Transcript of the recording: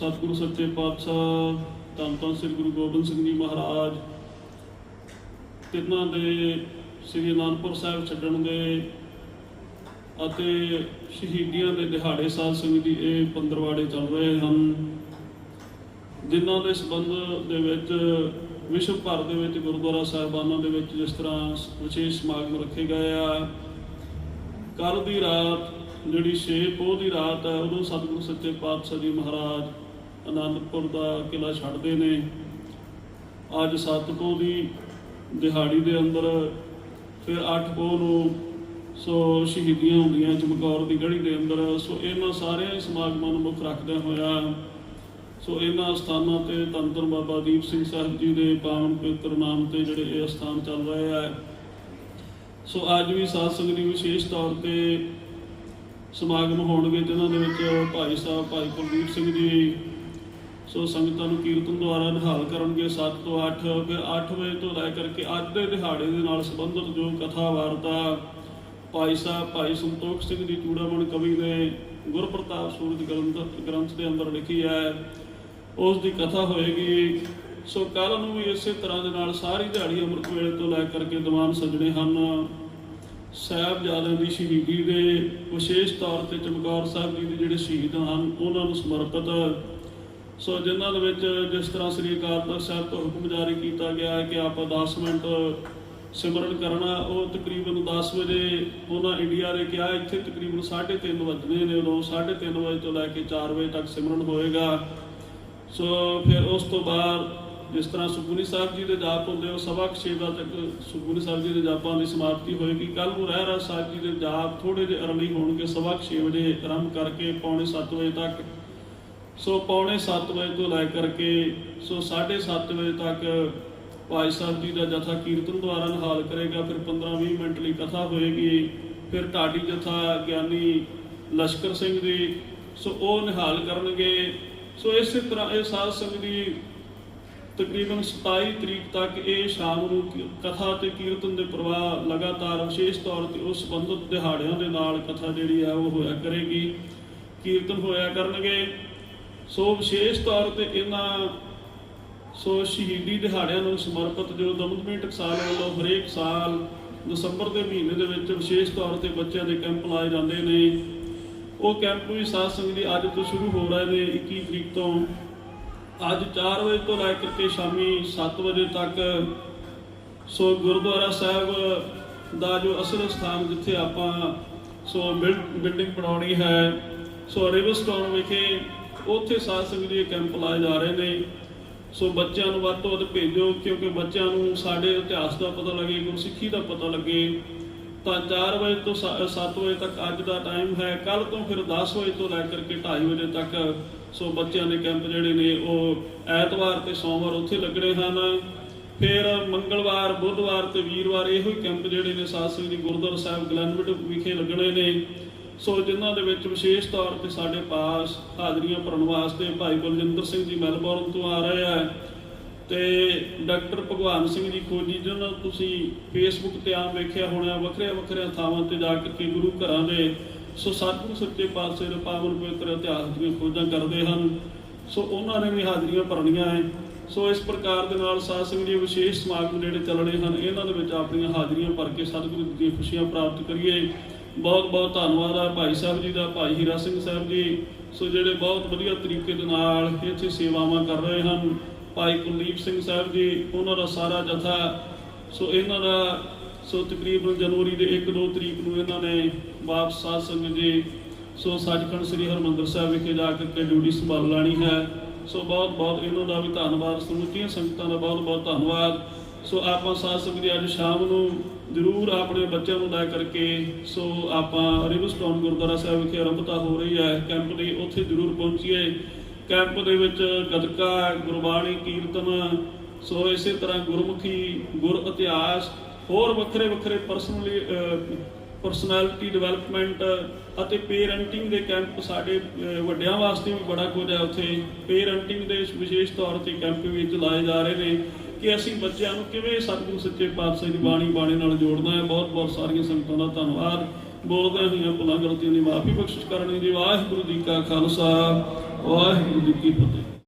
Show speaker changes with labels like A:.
A: ਸਤਿਗੁਰੂ ਸੱਚੇ ਪਾਤਸ਼ਾਹ, ਧੰਨ ਧੰਨ ਸ੍ਰੀ ਗੁਰੂ ਗੋਬਿੰਦ ਸਿੰਘ ਜੀ ਮਹਾਰਾਜ। ਤਿੰਨਾਂ ਦੇ ਸ੍ਰੀ ਅਨੰਦਪੁਰ ਸਾਹਿਬ ਛੱਡਣ ਦੇ ਅਤੇ ਸ਼ਹੀਦੀਆਂ ਦੇ ਦਿਹਾੜੇ ਸਾਧ ਸੰਗਤ ਦੀ ਇਹ ਪੰਦਰਵਾੜੇ ਚੱਲ ਰਹੇ ਹਨ। ਜਿਨ੍ਹਾਂ ਦੇ ਸਬੰਧ ਦੇ ਵਿੱਚ ਵਿਸ਼ਵ ਭਰ ਦੇ ਵਿੱਚ ਗੁਰਦੁਆਰਾ ਸਾਹਿਬਾਨਾਂ ਦੇ ਵਿੱਚ ਜਿਸ ਤਰ੍ਹਾਂ ਵਿਸ਼ੇਸ਼ ਸਮਾਗਮ ਰੱਖੇ ਗਏ ਆ। ਕੱਲ ਦੀ ਰਾਤ ਜਿਹੜੀ 6 ਪੋਹ ਦੀ ਰਾਤ ਹੈ, ਉਦੋਂ ਸਤਿਗੁਰੂ ਸੱਚੇ ਪਾਤਸ਼ਾਹ ਜੀ ਮਹਾਰਾਜ ਅਨੰਦਪੁਰ ਦਾ ਕਿਲਾ ਛੱਡਦੇ ਨੇ। ਅੱਜ 7 ਪੋਹ ਦੀ ਦਿਹਾੜੀ ਦੇ ਅੰਦਰ ਫਿਰ 8 ਪੋਹ ਨੂੰ ਸੋ ਸ਼ਹੀਦੀਆਂ ਹੁੰਦੀਆਂ ਚਮਕੌਰ ਦੀ ਗੜੀ ਦੇ ਅੰਦਰ। ਸੋ ਇਹਨਾਂ ਸਾਰਿਆਂ ਸਮਾਗਮਾਂ ਨੂੰ ਮੁੱਖ ਰੱਖਦਿਆਂ ਹੋਇਆ, ਸੋ ਇਹਨਾਂ ਸਥਾਨਾਂ ਤੇ ਤੰਤਰ ਬਾਬਾ ਦੀਪ ਸਿੰਘ ਸਾਹਿਬ ਜੀ ਦੇ ਪਾਵਨ ਪਵਿੱਤਰ ਨਾਮ ਤੇ ਜਿਹੜੇ ਇਹ ਸਥਾਨ ਚੱਲ ਰਹੇ ਆ। ਸੋ ਅੱਜ ਵੀ ਸਾਧ ਸੰਗਤ ਦੀ ਵਿਸ਼ੇਸ਼ ਤੌਰ ਤੇ ਸਮਾਗਮ ਹੋਣਗੇ ਜਿਨ੍ਹਾਂ ਦੇ ਵਿੱਚ ਭਾਈ ਸਾਹਿਬ, ਭਾਈ ਕੁਲਦੀਪ ਸਿੰਘ ਜੀ ਸੋ ਸੰਗਤਾਂ ਨੂੰ ਕੀਰਤਨ ਦੁਆਰਾ ਨਿਹਾਲ ਕਰਨਗੇ 7 ਤੋਂ 8 ਫਿਰ 8 ਵਜੇ ਤੋਂ ਲੈ ਕਰਕੇ ਅੱਜ ਦੇ ਦਿਹਾੜੇ ਦੇ ਨਾਲ ਸੰਬੰਧਿਤ ਜੋ ਕਥਾ ਵਾਰਤਾ ਭਾਈ ਸਾਹਿਬ, ਭਾਈ ਸੰਤੋਖ ਸਿੰਘ ਜੀ, ਚੂੜਾਮਣ ਕਵੀ ਨੇ ਗੁਰਪ੍ਰਤਾਪ ਸੂਰਜ ਗ੍ਰੰਥ ਗ੍ਰੰਥ ਦੇ ਅੰਦਰ ਲਿਖੀ ਹੈ, ਉਸ ਦੀ ਕਥਾ ਹੋਏਗੀ, ਸੋ ਕੱਲ ਨੂੰ ਵੀ ਇਸੇ ਤਰ੍ਹਾਂ ਦੇ ਨਾਲ ਸਾਰੀ ਦਿਹਾੜੀ ਅੰਮ੍ਰਿਤ ਵੇਲੇ ਤੋਂ ਲੈ ਕਰਕੇ ਦੀਵਾਨ ਸਜਣੇ ਹਨ। ਸਾਹਿਬਜ਼ਾਦਿਆਂ ਦੀ ਸ਼ਹੀਦੀ ਦੇ ਵਿਸ਼ੇਸ਼ ਤੌਰ ਤੇ ਚਮਕੌਰ ਸਾਹਿਬ ਜੀ ਦੇ ਜਿਹੜੇ ਸ਼ਹੀਦ ਹਨ, ਉਹਨਾਂ ਨੂੰ ਸਮਰਪਿਤ ਸੋ ਜਿਨ੍ਹਾਂ ਦੇ ਵਿੱਚ ਜਿਸ ਤਰ੍ਹਾਂ ਸ੍ਰੀ ਅਕਾਲ ਤਖਤ ਸਾਹਿਬ ਤੋਂ ਹੁਕਮ ਜਾਰੀ ਕੀਤਾ ਗਿਆ ਹੈ ਕਿ ਆਪਾਂ 10 ਮਿੰਟ ਸਿਮਰਨ ਕਰਨਾ ਉਹ ਤਕਰੀਬਨ 10 ਵਜੇ ਉਹਨਾਂ ਇੰਡੀਆ ਨੇ ਕਿਹਾ, ਇੱਥੇ ਤਕਰੀਬਨ 3:30 ਵੱਜਣੇ ਨੇ, ਉਦੋਂ 3:30 ਵਜੇ ਤੋਂ ਲੈ ਕੇ 4 ਵਜੇ ਤੱਕ ਸਿਮਰਨ ਹੋਏਗਾ। ਸੋ ਫਿਰ ਉਸ ਤੋਂ ਬਾਅਦ ਜਿਸ ਤਰ੍ਹਾਂ ਸੁਖਮਨੀ ਸਾਹਿਬ ਜੀ ਦੇ ਜਾਪ ਹੁੰਦੇ, ਉਹ ਸਵਾ ਕੁ ਛੇ ਵਜੇ ਤੱਕ ਸੁਖਮਨੀ ਸਾਹਿਬ ਜੀ ਦੇ ਜਾਪਾਂ ਦੀ ਸਮਾਪਤੀ ਹੋਏਗੀ। ਕੱਲ ਨੂੰ ਰਹਿਰਾ ਸਾਹਿਬ ਜੀ ਦੇ ਜਾਪ ਥੋੜੇ ਜਿਹੇ ਅਰਲੀ ਹੋਣਗੇ, ਸਵਾ ਕੁ ਛੇ ਵਜੇ ਆਰੰਭ ਕਰਕੇ ਪੌਣੇ 7 ਵਜੇ ਤੱਕ ਸੋ ਪੌਣੇ 7 ਵਜੇ ਤੋਂ ਲੈ ਕਰਕੇ ਸੋ 7:30 ਵਜੇ ਤੱਕ ਭਾਈ ਸਾਹਿਬ ਜੀ ਦਾ ਜਥਾ ਕੀਰਤਨ ਦੁਆਰਾ ਨਿਹਾਲ ਕਰੇਗਾ, ਫਿਰ 15-20 ਮਿੰਟ ਲਈ ਕਥਾ ਹੋਏਗੀ, ਫਿਰ ਢਾਡੀ ਜਥਾ ਗਿਆਨੀ ਲਸ਼ਕਰ ਸਿੰਘ ਦੀ, ਸੋ ਉਹ ਨਿਹਾਲ ਕਰਨਗੇ। ਸੋ ਇਸੇ ਤਰ੍ਹਾਂ ਇਹ ਸਾਧ ਸੰਗਤ ਦੀ ਤਕਰੀਬਨ 27 ਤਰੀਕ ਤੱਕ ਇਹ ਸ਼ਾਮ ਨੂੰ ਕਥਾ ਤੇ ਕੀਰਤਨ ਦੇ ਪ੍ਰਵਾਹ ਲਗਾਤਾਰ ਵਿਸ਼ੇਸ਼ ਤੌਰ ਤੇ ਉਸ ਸੰਬੰਧਿਤ ਦਿਹਾੜਿਆਂ ਦੇ ਨਾਲ ਕਥਾ ਜਿਹੜੀ ਹੈ ਉਹ ਹੋਇਆ ਕਰੇਗੀ। ਕੀਰਤਨ ਹੋਇਆ ਕਰਨਗੇ। ਸੋ ਵਿਸ਼ੇਸ਼ ਤੌਰ ਤੇ ਇਹਨਾਂ ਸੋ ਸ਼ਹੀਦੀ ਦਿਹਾੜਿਆਂ ਨੂੰ ਸਮਰਪਿਤ ਜੋ ਦਮਦਮੀ ਟਕਸਾਲ ਵੱਲੋਂ ਹਰੇਕ ਸਾਲ ਦਸੰਬਰ ਦੇ ਮਹੀਨੇ ਦੇ ਵਿੱਚ ਵਿਸ਼ੇਸ਼ ਤੌਰ ਤੇ ਬੱਚਿਆਂ ਦੇ ਕੈਂਪ ਲਾਏ ਜਾਂਦੇ ਨੇ। ਉਹ ਕੈਂਪ ਵੀ ਸਾਧ ਸੰਗਤ ਦੀ ਅੱਜ ਤੋਂ ਸ਼ੁਰੂ ਹੋ ਰਹੇ ਨੇ 21 ਤਰੀਕ ਤੋਂ। ਅੱਜ 4 ਵਜੇ ਤੋਂ ਲੈ ਕੇ ਸ਼ਾਮੀ 7 ਵਜੇ ਤੱਕ ਸੋ ਗੁਰਦੁਆਰਾ ਸਾਹਿਬ ਦਾ ਜੋ ਅਸਲ ਸਥਾਨ ਜਿੱਥੇ ਆਪਾਂ ਸੋ ਬਿਲ- ਬਿਲਡਿੰਗ ਬਣਾਉਣੀ ਹੈ, ਸੋ ਰਿਵਰਸਟੋਨ ਵਿਖੇ ਉੱਥੇ ਸਾਧ ਸੰਗਤ ਦੇ ਕੈਂਪ ਲਾਏ ਜਾ ਰਹੇ ਨੇ। ਸੋ ਬੱਚਿਆਂ ਨੂੰ ਵੱਧ ਤੋਂ ਵੱਧ ਭੇਜੋ, ਕਿਉਂਕਿ ਬੱਚਿਆਂ ਨੂੰ ਸਾਡੇ ਇਤਿਹਾਸ ਦਾ ਪਤਾ ਲੱਗੇ, ਗੁਰਸਿੱਖੀ ਦਾ ਪਤਾ ਲੱਗੇ। ਤਾਂ 4 ਵਜੇ ਤੋਂ 7 ਵਜੇ ਤੱਕ ਅੱਜ ਦਾ ਟਾਈਮ ਹੈ। ਕੱਲ ਤੋਂ ਫਿਰ 10 ਵਜੇ ਤੋਂ ਲੈ ਕਰਕੇ 2:30 ਵਜੇ ਤੱਕ ਸੋ ਬੱਚਿਆਂ ਦੇ ਕੈਂਪ ਜਿਹੜੇ ਨੇ, ਉਹ ਐਤਵਾਰ ਤੇ ਸੋਮਵਾਰ ਉੱਥੇ ਲੱਗਣੇ ਹਨ। ਫਿਰ ਮੰਗਲਵਾਰ, ਬੁੱਧਵਾਰ ਤੇ ਵੀਰਵਾਰ ਇਹੋ ਹੀ ਕੈਂਪ ਜਿਹੜੇ ਨੇ, ਸਾਧ ਸੰਗਤ ਦੀ ਗੁਰਦੁਆਰਾ ਸਾਹਿਬ ਗਲੈਨਵਿਡ ਵਿਖੇ ਲੱਗਣੇ ਨੇ। ਸੋ ਜਿਨ੍ਹਾਂ ਦੇ ਵਿੱਚ ਵਿਸ਼ੇਸ਼ ਤੌਰ ਤੇ ਸਾਡੇ ਪਾਸ ਹਾਜ਼ਰੀਆਂ ਭਰਨ ਵਾਸਤੇ ਭਾਈ ਬਲਜਿੰਦਰ ਸਿੰਘ ਜੀ ਮੈਲਬੌਰਨ ਤੋਂ ਆ ਰਹੇ ਆ ਤੇ ਡਾਕਟਰ ਭਗਵਾਨ ਸਿੰਘ ਜੀ ਖੋਜੀ ਜਿਹਨਾਂ ਨੂੰ ਤੁਸੀਂ ਫੇਸਬੁੱਕ ਤੇ ਆਮ ਵੇਖਿਆ ਹੋਣਾ ਵੱਖਰੇ ਵੱਖਰੇ ਥਾਵਾਂ ਤੇ ਜਾ ਕੇ ਗੁਰੂ ਘਰਾਂ ਦੇ ਸੋ ਸਤਿਗੁਰੂ ਸੱਚੇ ਪਾਤਸ਼ਾਹ ਦੇ ਪਾਵਨ ਪਵਿੱਤਰ ਇਤਿਹਾਸ ਦੀਆਂ ਖੋਜਾਂ ਕਰਦੇ ਹਨ। ਸੋ ਉਹਨਾਂ ਨੇ ਵੀ ਹਾਜ਼ਰੀਆਂ ਭਰਨੀਆਂ ਹੈ ਸੋ ਇਸ ਪ੍ਰਕਾਰ ਦੇ ਨਾਲ ਸਾਧ ਸੰਗਤ ਜੀ ਵਿਸ਼ੇਸ਼ ਸਮਾਗਮ ਜਿਹੜੇ ਚੱਲਣੇ ਹਨ, ਇਹਨਾਂ ਦੇ ਵਿੱਚ ਆਪਣੀਆਂ ਹਾਜ਼ਰੀਆਂ ਭਰ ਕੇ ਸਤਿਗੁਰੂ ਦੀਆਂ ਖੁਸ਼ੀਆਂ ਪ੍ਰਾਪਤ ਕਰੀਏ। ਬਹੁਤ ਬਹੁਤ ਧੰਨਵਾਦ ਆ ਭਾਈ ਸਾਹਿਬ ਜੀ ਦਾ, ਭਾਈ ਹੀਰਾ ਸਿੰਘ ਸਾਹਿਬ ਜੀ। ਸੋ ਜਿਹੜੇ ਬਹੁਤ ਵਧੀਆ ਤਰੀਕੇ ਦੇ ਨਾਲ ਇੱਥੇ ਸੇਵਾਵਾਂ ਕਰ ਰਹੇ ਹਨ, ਭਾਈ ਕੁਲਦੀਪ ਸਿੰਘ ਸਾਹਿਬ ਜੀ, ਉਹਨਾਂ ਦਾ ਸਾਰਾ ਜਥਾ। ਸੋ ਇਹਨਾਂ ਦਾ, ਸੋ ਤਕਰੀਬਨ ਜਨਵਰੀ ਦੇ 1-2 ਤਰੀਕ ਨੂੰ ਇਹਨਾਂ ਨੇ ਵਾਪਸ ਸਾਧ ਸੰਗਤ ਜੀ, ਸੋ ਸੱਚਖੰਡ ਸ੍ਰੀ ਹਰਮੰਦਰ ਸਾਹਿਬ ਵਿਖੇ ਜਾ ਕੇ ਡਿਊਟੀ ਸੰਭਾਲ ਲੈਣੀ ਹੈ। ਸੋ ਬਹੁਤ ਬਹੁਤ ਇਹਨਾਂ ਦਾ ਵੀ ਧੰਨਵਾਦ, ਸਮੁੱਚੀਆਂ ਸੰਗਤਾਂ ਦਾ ਬਹੁਤ ਬਹੁਤ ਧੰਨਵਾਦ। ਸੋ ਆਪਾਂ ਸਾਧ ਸੰਗਤ ਜੀ ਅੱਜ ਸ਼ਾਮ ਨੂੰ ਜ਼ਰੂਰ ਆਪਣੇ ਬੱਚਿਆਂ ਨੂੰ ਲੈ ਕਰਕੇ, ਸੋ ਆਪਾਂ ਰਿਵਰਸਟੋਨ ਗੁਰਦੁਆਰਾ ਸਾਹਿਬ ਵਿਖੇ ਆਰੰਭਤਾ ਹੋ ਰਹੀ ਹੈ। ਕੈਂਪ ਲਈ ਉੱਥੇ ਜ਼ਰੂਰ ਪਹੁੰਚੀਏ। ਕੈਂਪ ਦੇ ਵਿੱਚ ਗਤਕਾ, ਗੁਰਬਾਣੀ ਕੀਰਤਨ, ਸੋ ਇਸੇ ਤਰ੍ਹਾਂ ਗੁਰਮੁਖੀ, ਗੁਰ ਇਤਿਹਾਸ, ਹੋਰ ਵੱਖਰੇ ਵੱਖਰੇ ਪਰਸਨਲੀ ਪਰਸਨੈਲਿਟੀ ਡਿਵੈਲਪਮੈਂਟ ਅਤੇ ਪੇਰੈਂਟਿੰਗ ਦੇ ਕੈਂਪ ਸਾਡੇ ਵੱਡਿਆਂ ਵਾਸਤੇ ਵੀ ਬੜਾ ਕੁਝ ਹੈ ਉੱਥੇ। ਪੇਰੈਂਟਿੰਗ ਦੇ ਵਿਸ਼ੇਸ਼ ਤੌਰ ਤੇ ਕੈਂਪ ਵੀ ਚਲਾਏ ਜਾ ਰਹੇ ਨੇ। ਕਿ ਅਸੀਂ ਬੱਚਿਆਂ ਨੂੰ ਕਿਵੇਂ ਸਤਿਗੁਰੂ ਸੱਚੇ ਪਾਤਸ਼ਾਹ ਦੀ ਬਾਣੀ ਬਾਣੀ ਨਾਲ ਜੋੜਨਾ ਹੈ। ਬਹੁਤ ਬਹੁਤ ਸਾਰੀਆਂ ਸੰਗਤਾਂ ਦਾ ਧੰਨਵਾਦ। ਬੋਲਦੇ ਹੋਈਆਂ ਭੁੱਲਾਂ ਗਲਤੀਆਂ ਦੀ ਮਾਫੀ ਬਖਸ਼ਿਸ਼ ਕਰਨੀ ਜੀ। ਵਾਹਿਗੁਰੂ ਜੀ ਕਾ ਖਾਲਸਾ, ਵਾਹਿਗੁਰੂ ਜੀ ਕੀ ਫਤਿਹ।